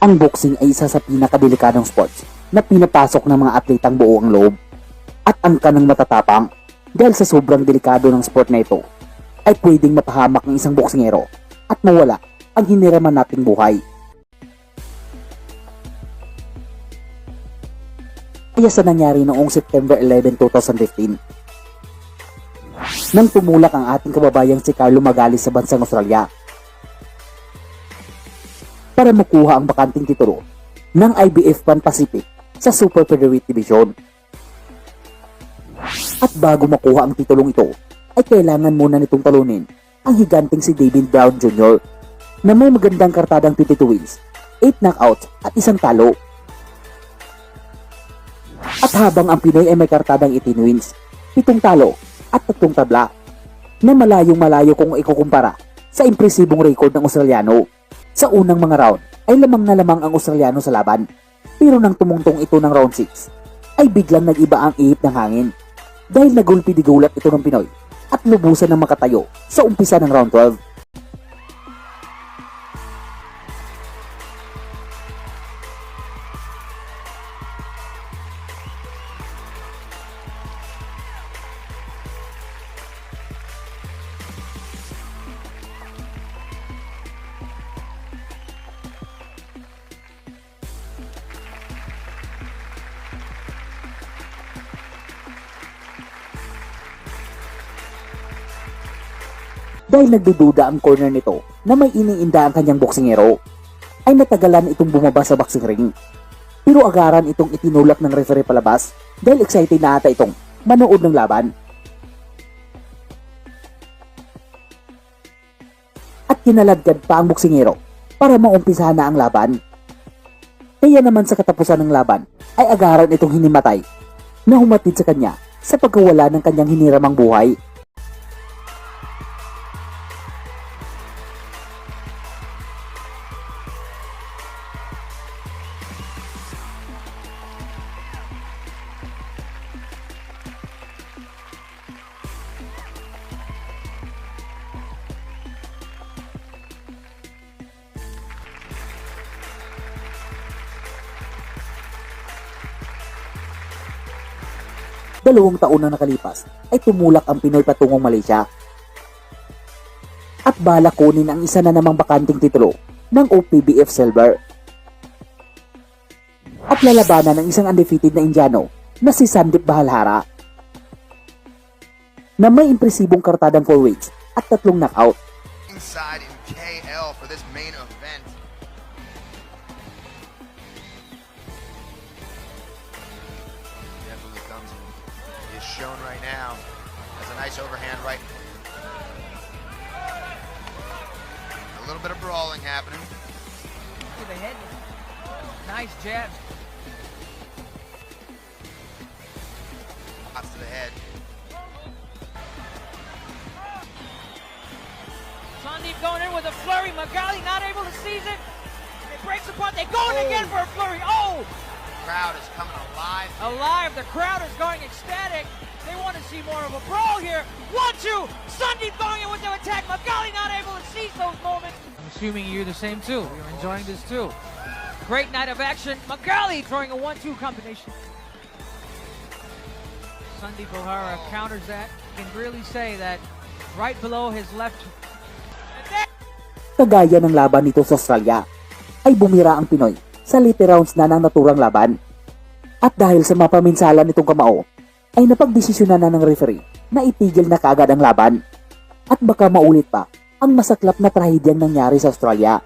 Ang boxing ay isa sa pinakadelikadong sports na pinapasok ng mga atletang buo ang loob at ang kanang matatapang dahil sa sobrang delikado ng sport na ito ay pwedeng mapahamak ng isang boksingero at mawala ang hiniraman nating buhay. Kaya sa nangyari noong September 11, 2015 nang tumulak ang ating kababayang si Carlo Magalis sa bansang Australia para makuha ang bakanting titulo ng IBF Pan Pacific sa Super Featherweight Division. At bago makuha ang titulong ito, ay kailangan muna nitong talunin ang higanting si David Brown Jr. na may magandang kartadang 22 wins, 8 knockouts at isang talo. At habang ang Pinoy ay may kartadang 18 wins, 7 talo at 3 tabla na malayong malayo kung ikukumpara sa impresibong record ng Australiano. Sa unang mga round ay lamang na lamang ang Australiano sa laban pero nang tumungtong ito ng round 6 ay biglang nag-iba ang ihip ng hangin dahil nagulpi di gulat ito ng Pinoy at lubusan ng makatayo sa umpisa ng round 12. Dahil nagdududa ang corner nito na may iniinda ang kanyang boksingero, ay natagalan itong bumaba sa boxing ring. Pero agaran itong itinulak ng referee palabas dahil excited na ata itong manood ng laban. At kinaladkad pa ang boksingero para maumpisahan na ang laban. Kaya naman sa katapusan ng laban ay agaran itong hinimatay na humatid sa kanya sa pagkawala ng kanyang hiniramang buhay. Dalawang taon na nakalipas ay tumulak ang Pinoy patungong Malaysia. At balak kunin ang isa na namang bakanting titulo ng OPBF Silver. At lalabanan ng isang undefeated na Indiano na si Sandip Bahalhara na may impresibong kartadang 4 weights at tatlong knockout. inside right now as a nice overhand right. A little bit of brawling happening. to the head. Nice jab. Shots to the head. Sandeep going in with a flurry. Magali not able to seize it. It breaks apart. They go in oh. again for a flurry. Oh, Crowd is coming alive. alive. The crowd is going ecstatic. They want to see more of a brawl here. One, two. Sandeep going in with the attack. Magali not able to seize those moments. I'm assuming you're the same too. You're enjoying this too. Great night of action. Magali throwing a one-two combination. Sandeep O'Hara oh. counters that. You can really say that right below his left. And there Kagaya ng laban nito sa Australia, ay bumira ang Pinoy sa late rounds na ng naturang laban. At dahil sa mapaminsalan nitong kamao, ay napagdesisyonan na ng referee na itigil na kaagad ang laban. At baka maulit pa ang masaklap na trahedyang nangyari sa Australia.